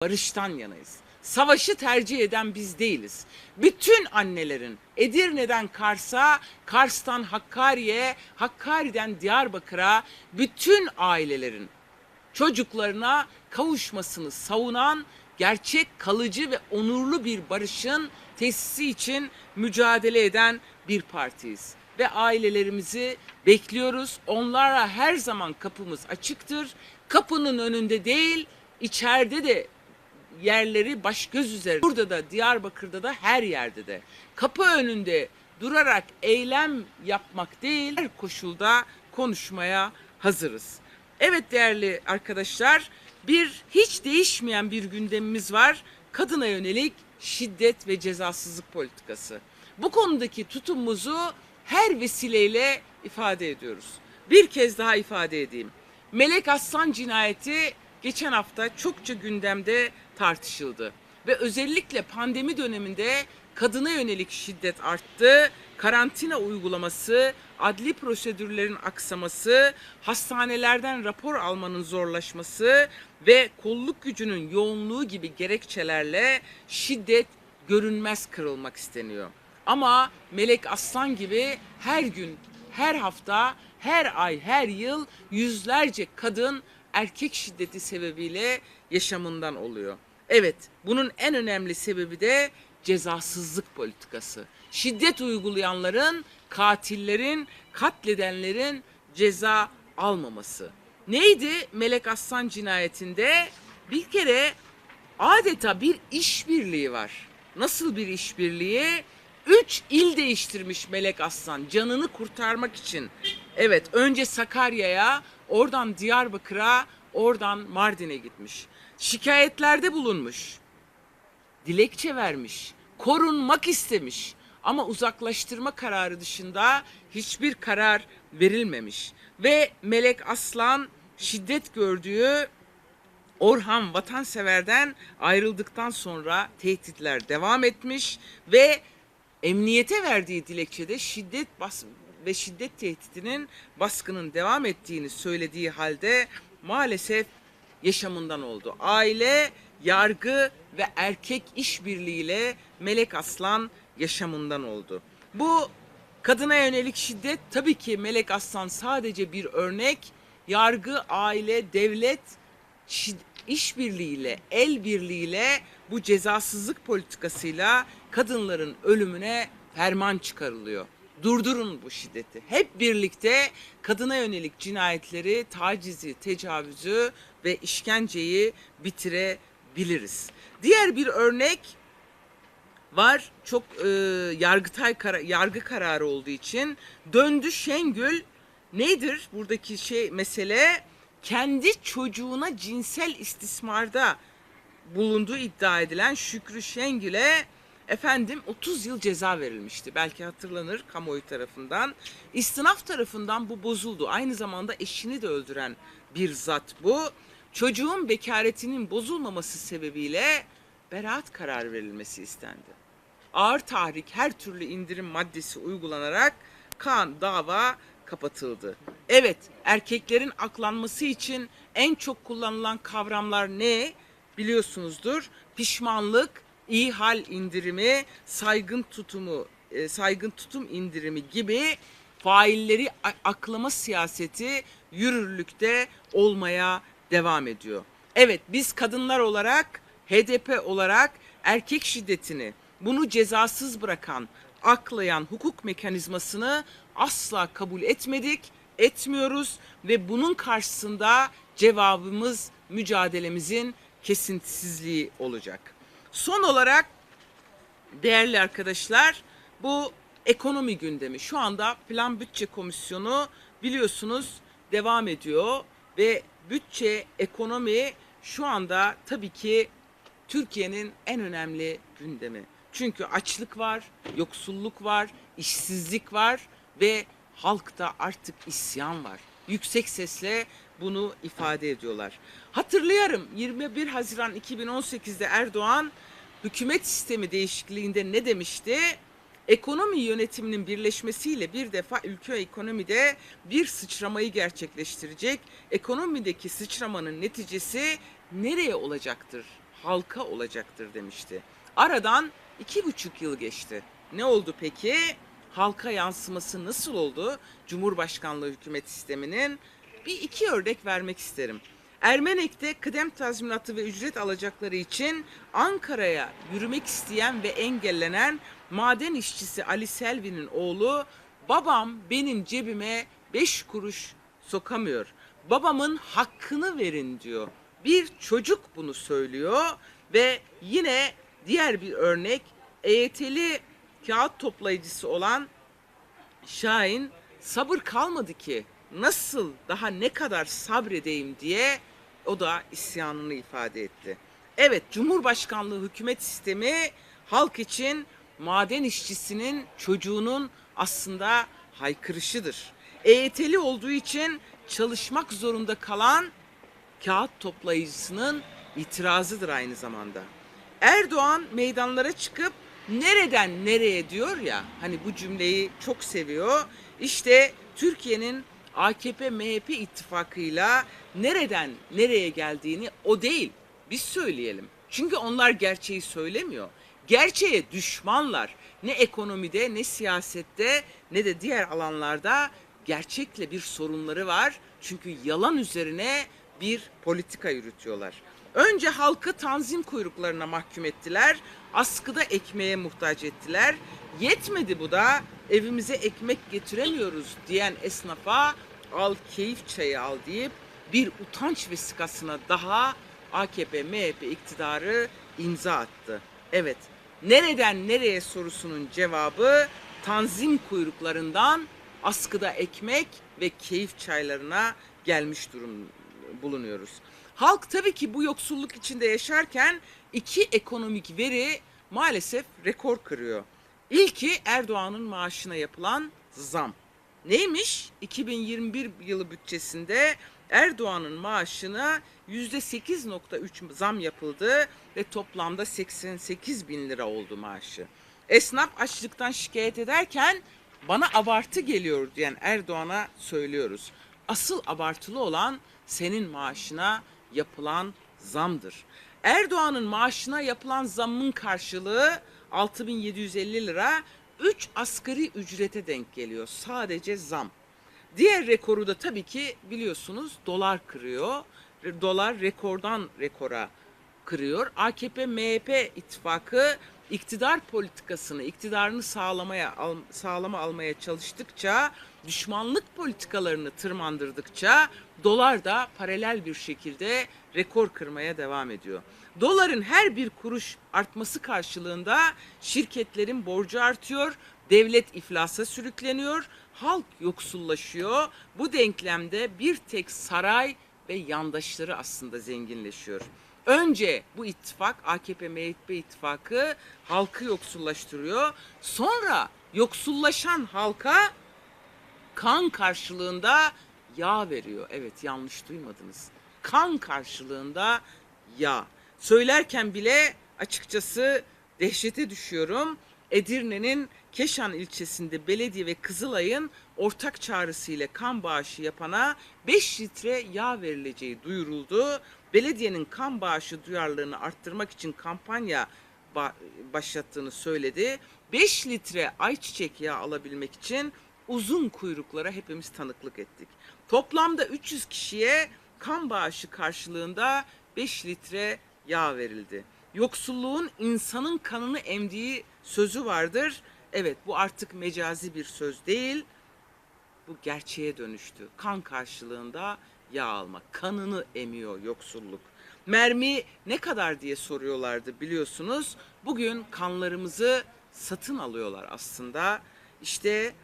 barıştan yanayız. Savaşı tercih eden biz değiliz. Bütün annelerin Edirne'den Kars'a, Kars'tan Hakkari'ye, Hakkari'den Diyarbakır'a bütün ailelerin çocuklarına kavuşmasını savunan gerçek kalıcı ve onurlu bir barışın tesisi için mücadele eden bir partiyiz. Ve ailelerimizi bekliyoruz. Onlara her zaman kapımız açıktır. Kapının önünde değil, içeride de yerleri baş göz üzere. Burada da Diyarbakır'da da her yerde de kapı önünde durarak eylem yapmak değil her koşulda konuşmaya hazırız. Evet değerli arkadaşlar bir hiç değişmeyen bir gündemimiz var. Kadına yönelik şiddet ve cezasızlık politikası. Bu konudaki tutumumuzu her vesileyle ifade ediyoruz. Bir kez daha ifade edeyim. Melek Aslan cinayeti geçen hafta çokça gündemde tartışıldı. Ve özellikle pandemi döneminde kadına yönelik şiddet arttı. Karantina uygulaması, adli prosedürlerin aksaması, hastanelerden rapor almanın zorlaşması ve kolluk gücünün yoğunluğu gibi gerekçelerle şiddet görünmez kırılmak isteniyor. Ama Melek Aslan gibi her gün, her hafta, her ay, her yıl yüzlerce kadın erkek şiddeti sebebiyle yaşamından oluyor. Evet, bunun en önemli sebebi de cezasızlık politikası. Şiddet uygulayanların, katillerin, katledenlerin ceza almaması. Neydi Melek Aslan cinayetinde? Bir kere adeta bir işbirliği var. Nasıl bir işbirliği? Üç il değiştirmiş Melek Aslan canını kurtarmak için. Evet önce Sakarya'ya, oradan Diyarbakır'a, oradan Mardin'e gitmiş. Şikayetlerde bulunmuş. Dilekçe vermiş. Korunmak istemiş. Ama uzaklaştırma kararı dışında hiçbir karar verilmemiş. Ve Melek Aslan şiddet gördüğü Orhan Vatansever'den ayrıldıktan sonra tehditler devam etmiş ve emniyete verdiği dilekçede şiddet bas ve şiddet tehditinin baskının devam ettiğini söylediği halde maalesef yaşamından oldu. Aile, yargı ve erkek işbirliğiyle Melek Aslan yaşamından oldu. Bu kadına yönelik şiddet tabii ki Melek Aslan sadece bir örnek. Yargı, aile, devlet işbirliğiyle, el birliğiyle bu cezasızlık politikasıyla kadınların ölümüne ferman çıkarılıyor. Durdurun bu şiddeti. Hep birlikte kadına yönelik cinayetleri, tacizi, tecavüzü ve işkenceyi bitirebiliriz. Diğer bir örnek var. Çok e, yargıtay kara- yargı kararı olduğu için döndü Şengül nedir buradaki şey mesele kendi çocuğuna cinsel istismarda bulunduğu iddia edilen Şükrü Şengül'e efendim 30 yıl ceza verilmişti. Belki hatırlanır kamuoyu tarafından. İstinaf tarafından bu bozuldu. Aynı zamanda eşini de öldüren bir zat bu. Çocuğun bekaretinin bozulmaması sebebiyle beraat karar verilmesi istendi ağır tahrik her türlü indirim maddesi uygulanarak kan dava kapatıldı. Evet, erkeklerin aklanması için en çok kullanılan kavramlar ne? Biliyorsunuzdur. Pişmanlık, iyi hal indirimi, saygın tutumu, e, saygın tutum indirimi gibi failleri aklama siyaseti yürürlükte olmaya devam ediyor. Evet, biz kadınlar olarak, HDP olarak erkek şiddetini, bunu cezasız bırakan, aklayan hukuk mekanizmasını asla kabul etmedik, etmiyoruz ve bunun karşısında cevabımız mücadelemizin kesintisizliği olacak. Son olarak değerli arkadaşlar bu ekonomi gündemi şu anda plan bütçe komisyonu biliyorsunuz devam ediyor ve bütçe ekonomi şu anda tabii ki Türkiye'nin en önemli gündemi. Çünkü açlık var, yoksulluk var, işsizlik var ve halkta artık isyan var. Yüksek sesle bunu ifade ediyorlar. Hatırlayarım 21 Haziran 2018'de Erdoğan hükümet sistemi değişikliğinde ne demişti? Ekonomi yönetiminin birleşmesiyle bir defa ülke ekonomide bir sıçramayı gerçekleştirecek. Ekonomideki sıçramanın neticesi nereye olacaktır? halka olacaktır demişti. Aradan iki buçuk yıl geçti. Ne oldu peki? Halka yansıması nasıl oldu? Cumhurbaşkanlığı hükümet sisteminin bir iki örnek vermek isterim. Ermenek'te kıdem tazminatı ve ücret alacakları için Ankara'ya yürümek isteyen ve engellenen maden işçisi Ali Selvi'nin oğlu babam benim cebime beş kuruş sokamıyor. Babamın hakkını verin diyor. Bir çocuk bunu söylüyor ve yine diğer bir örnek EYT'li kağıt toplayıcısı olan Şahin sabır kalmadı ki nasıl daha ne kadar sabredeyim diye o da isyanını ifade etti. Evet Cumhurbaşkanlığı hükümet sistemi halk için maden işçisinin çocuğunun aslında haykırışıdır. EYT'li olduğu için çalışmak zorunda kalan kağıt toplayıcısının itirazıdır aynı zamanda. Erdoğan meydanlara çıkıp nereden nereye diyor ya hani bu cümleyi çok seviyor. İşte Türkiye'nin AKP MHP ittifakıyla nereden nereye geldiğini o değil biz söyleyelim. Çünkü onlar gerçeği söylemiyor. Gerçeğe düşmanlar. Ne ekonomide ne siyasette ne de diğer alanlarda gerçekle bir sorunları var. Çünkü yalan üzerine bir politika yürütüyorlar. Önce halkı tanzim kuyruklarına mahkum ettiler. Askıda ekmeğe muhtaç ettiler. Yetmedi bu da evimize ekmek getiremiyoruz diyen esnafa al keyif çayı al deyip bir utanç vesikasına daha AKP MHP iktidarı imza attı. Evet nereden nereye sorusunun cevabı tanzim kuyruklarından askıda ekmek ve keyif çaylarına gelmiş durum bulunuyoruz. Halk tabii ki bu yoksulluk içinde yaşarken iki ekonomik veri maalesef rekor kırıyor. İlki Erdoğan'ın maaşına yapılan zam. Neymiş? 2021 yılı bütçesinde Erdoğan'ın maaşına %8.3 zam yapıldı ve toplamda 88 bin lira oldu maaşı. Esnaf açlıktan şikayet ederken bana abartı geliyor diyen Erdoğan'a söylüyoruz. Asıl abartılı olan senin maaşına yapılan zamdır. Erdoğan'ın maaşına yapılan zammın karşılığı 6750 lira 3 asgari ücrete denk geliyor. Sadece zam. Diğer rekoru da tabii ki biliyorsunuz dolar kırıyor. Dolar rekordan rekora kırıyor. AKP MHP ittifakı iktidar politikasını, iktidarını sağlamaya al, sağlama almaya çalıştıkça, düşmanlık politikalarını tırmandırdıkça dolar da paralel bir şekilde rekor kırmaya devam ediyor. Doların her bir kuruş artması karşılığında şirketlerin borcu artıyor, devlet iflasa sürükleniyor, halk yoksullaşıyor. Bu denklemde bir tek saray ve yandaşları aslında zenginleşiyor. Önce bu ittifak AKP MHP ittifakı halkı yoksullaştırıyor. Sonra yoksullaşan halka kan karşılığında yağ veriyor. Evet yanlış duymadınız. Kan karşılığında yağ. Söylerken bile açıkçası dehşete düşüyorum. Edirne'nin Keşan ilçesinde belediye ve Kızılay'ın ortak çağrısıyla kan bağışı yapana 5 litre yağ verileceği duyuruldu. Belediyenin kan bağışı duyarlılığını arttırmak için kampanya ba- başlattığını söyledi. 5 litre ayçiçek yağı alabilmek için uzun kuyruklara hepimiz tanıklık ettik. Toplamda 300 kişiye kan bağışı karşılığında 5 litre yağ verildi. Yoksulluğun insanın kanını emdiği sözü vardır. Evet bu artık mecazi bir söz değil. Bu gerçeğe dönüştü. Kan karşılığında yağ almak. Kanını emiyor yoksulluk. Mermi ne kadar diye soruyorlardı biliyorsunuz. Bugün kanlarımızı satın alıyorlar aslında. İşte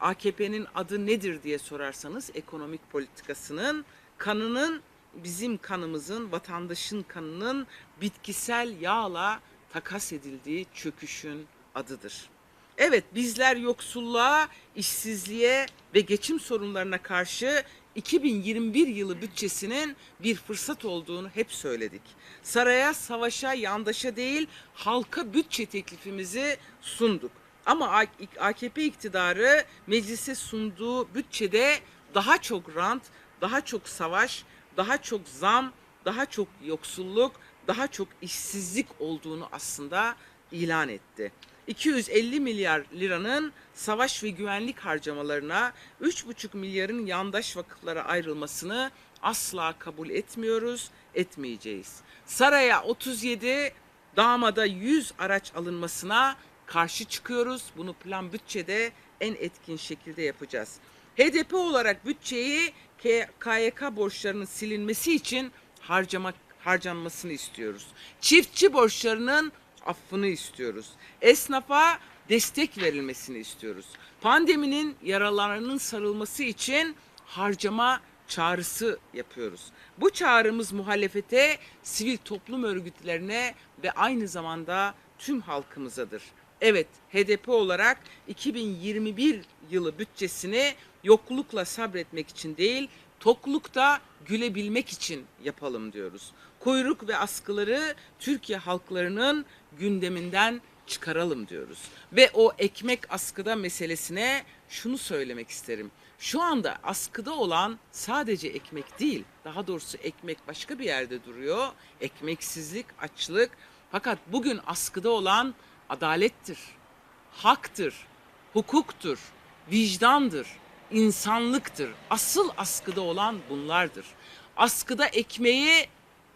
AKP'nin adı nedir diye sorarsanız ekonomik politikasının kanının bizim kanımızın, vatandaşın kanının bitkisel yağla takas edildiği çöküşün adıdır. Evet bizler yoksulluğa, işsizliğe ve geçim sorunlarına karşı 2021 yılı bütçesinin bir fırsat olduğunu hep söyledik. Saraya, savaşa, yandaşa değil halka bütçe teklifimizi sunduk. Ama AKP iktidarı meclise sunduğu bütçede daha çok rant, daha çok savaş, daha çok zam, daha çok yoksulluk, daha çok işsizlik olduğunu aslında ilan etti. 250 milyar liranın savaş ve güvenlik harcamalarına 3,5 milyarın yandaş vakıflara ayrılmasını asla kabul etmiyoruz, etmeyeceğiz. Saraya 37, damada 100 araç alınmasına karşı çıkıyoruz. Bunu plan bütçede en etkin şekilde yapacağız. HDP olarak bütçeyi KYK borçlarının silinmesi için harcamak harcanmasını istiyoruz. Çiftçi borçlarının affını istiyoruz. Esnafa destek verilmesini istiyoruz. Pandeminin yaralarının sarılması için harcama çağrısı yapıyoruz. Bu çağrımız muhalefete, sivil toplum örgütlerine ve aynı zamanda tüm halkımızadır. Evet, HDP olarak 2021 yılı bütçesini yoklukla sabretmek için değil, toklukta gülebilmek için yapalım diyoruz. Kuyruk ve askıları Türkiye halklarının gündeminden çıkaralım diyoruz. Ve o ekmek askıda meselesine şunu söylemek isterim. Şu anda askıda olan sadece ekmek değil, daha doğrusu ekmek başka bir yerde duruyor. Ekmeksizlik, açlık. Fakat bugün askıda olan adalettir, haktır, hukuktur, vicdandır, insanlıktır. Asıl askıda olan bunlardır. Askıda ekmeği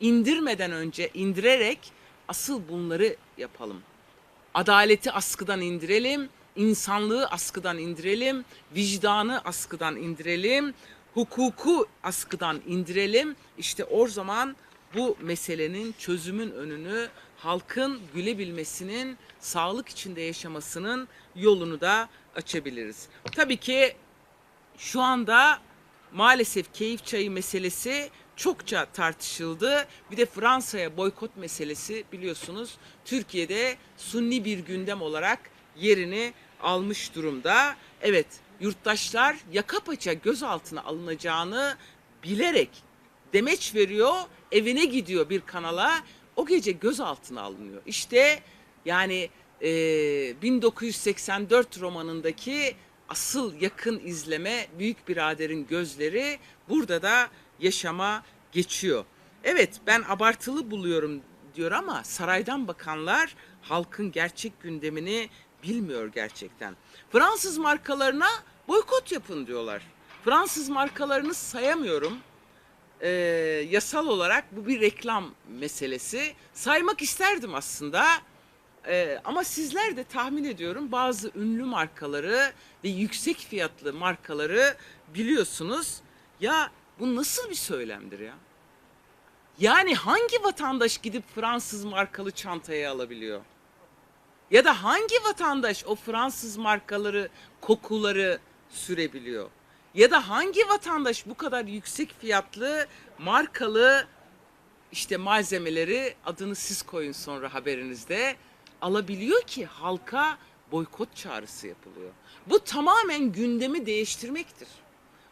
indirmeden önce indirerek asıl bunları yapalım. Adaleti askıdan indirelim, insanlığı askıdan indirelim, vicdanı askıdan indirelim, hukuku askıdan indirelim. İşte o zaman bu meselenin çözümün önünü halkın gülebilmesinin, sağlık içinde yaşamasının yolunu da açabiliriz. Tabii ki şu anda maalesef keyif çayı meselesi çokça tartışıldı. Bir de Fransa'ya boykot meselesi biliyorsunuz Türkiye'de sunni bir gündem olarak yerini almış durumda. Evet yurttaşlar yaka paça gözaltına alınacağını bilerek demeç veriyor, evine gidiyor bir kanala. O gece gözaltına alınıyor. İşte yani e, 1984 romanındaki asıl yakın izleme Büyük Birader'in gözleri burada da yaşama geçiyor. Evet ben abartılı buluyorum diyor ama saraydan bakanlar halkın gerçek gündemini bilmiyor gerçekten. Fransız markalarına boykot yapın diyorlar. Fransız markalarını sayamıyorum e, yasal olarak bu bir reklam meselesi. Saymak isterdim aslında. E, ama sizler de tahmin ediyorum bazı ünlü markaları ve yüksek fiyatlı markaları biliyorsunuz. Ya bu nasıl bir söylemdir ya? Yani hangi vatandaş gidip Fransız markalı çantayı alabiliyor? Ya da hangi vatandaş o Fransız markaları, kokuları sürebiliyor? Ya da hangi vatandaş bu kadar yüksek fiyatlı, markalı işte malzemeleri adını siz koyun sonra haberinizde alabiliyor ki halka boykot çağrısı yapılıyor. Bu tamamen gündemi değiştirmektir.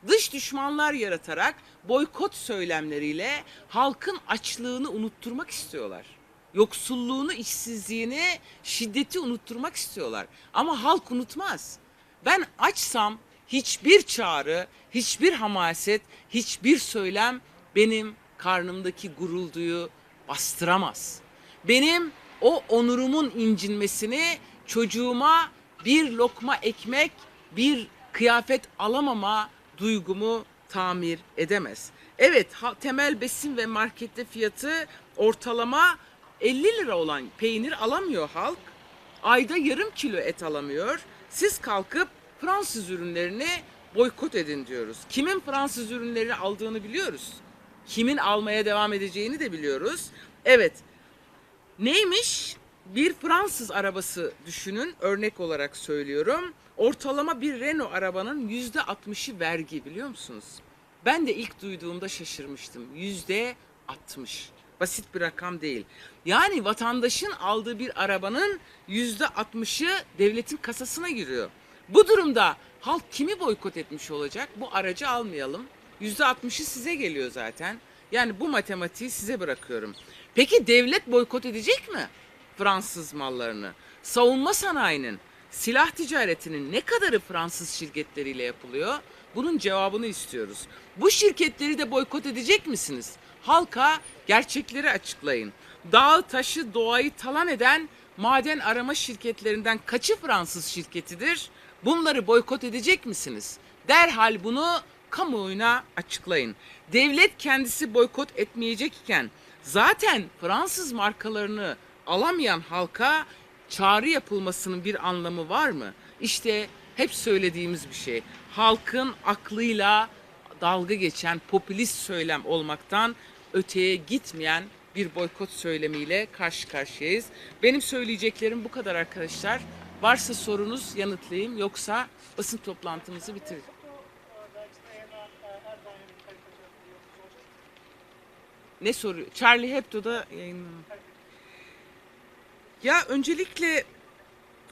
Dış düşmanlar yaratarak boykot söylemleriyle halkın açlığını unutturmak istiyorlar. Yoksulluğunu, işsizliğini, şiddeti unutturmak istiyorlar. Ama halk unutmaz. Ben açsam hiçbir çağrı, hiçbir hamaset, hiçbir söylem benim karnımdaki gurulduyu bastıramaz. Benim o onurumun incinmesini çocuğuma bir lokma ekmek, bir kıyafet alamama duygumu tamir edemez. Evet, temel besin ve markette fiyatı ortalama 50 lira olan peynir alamıyor halk. Ayda yarım kilo et alamıyor. Siz kalkıp Fransız ürünlerini boykot edin diyoruz. Kimin Fransız ürünlerini aldığını biliyoruz. Kimin almaya devam edeceğini de biliyoruz. Evet, Neymiş? Bir Fransız arabası düşünün örnek olarak söylüyorum. Ortalama bir Renault arabanın yüzde 60'ı vergi biliyor musunuz? Ben de ilk duyduğumda şaşırmıştım. Yüzde 60. Basit bir rakam değil. Yani vatandaşın aldığı bir arabanın yüzde 60'ı devletin kasasına giriyor. Bu durumda halk kimi boykot etmiş olacak? Bu aracı almayalım. Yüzde 60'ı size geliyor zaten. Yani bu matematiği size bırakıyorum. Peki devlet boykot edecek mi Fransız mallarını? Savunma sanayinin, silah ticaretinin ne kadarı Fransız şirketleriyle yapılıyor? Bunun cevabını istiyoruz. Bu şirketleri de boykot edecek misiniz? Halka gerçekleri açıklayın. dağı taşı doğayı talan eden maden arama şirketlerinden kaçı Fransız şirketidir? Bunları boykot edecek misiniz? Derhal bunu kamuoyuna açıklayın. Devlet kendisi boykot etmeyecek iken zaten Fransız markalarını alamayan halka çağrı yapılmasının bir anlamı var mı? İşte hep söylediğimiz bir şey. Halkın aklıyla dalga geçen popülist söylem olmaktan öteye gitmeyen bir boykot söylemiyle karşı karşıyayız. Benim söyleyeceklerim bu kadar arkadaşlar. Varsa sorunuz yanıtlayayım yoksa basın toplantımızı bitirelim. Ne soruyor? Charlie Hebdo'da yayınlanan. Ya öncelikle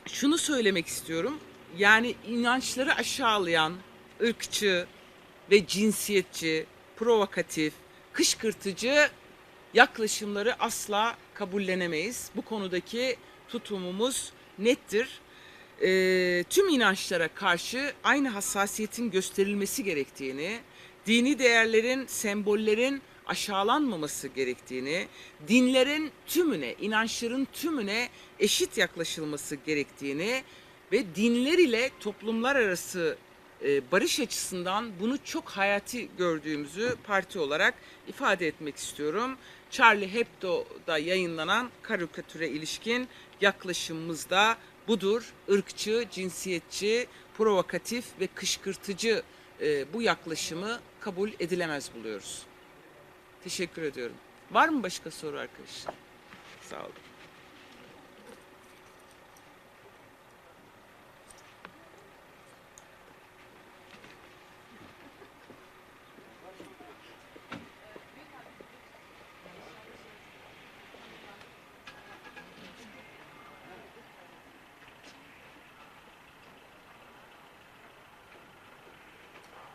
şunu söylemek istiyorum. Yani inançları aşağılayan, ırkçı ve cinsiyetçi, provokatif, kışkırtıcı yaklaşımları asla kabullenemeyiz. Bu konudaki tutumumuz nettir. Ee, tüm inançlara karşı aynı hassasiyetin gösterilmesi gerektiğini, dini değerlerin, sembollerin aşağılanmaması gerektiğini, dinlerin tümüne, inançların tümüne eşit yaklaşılması gerektiğini ve dinler ile toplumlar arası e, barış açısından bunu çok hayati gördüğümüzü parti olarak ifade etmek istiyorum. Charlie Hebdo'da yayınlanan karikatüre ilişkin yaklaşımımız da budur. Irkçı, cinsiyetçi, provokatif ve kışkırtıcı e, bu yaklaşımı kabul edilemez buluyoruz. Teşekkür ediyorum. Var mı başka soru arkadaşlar? Sağ olun.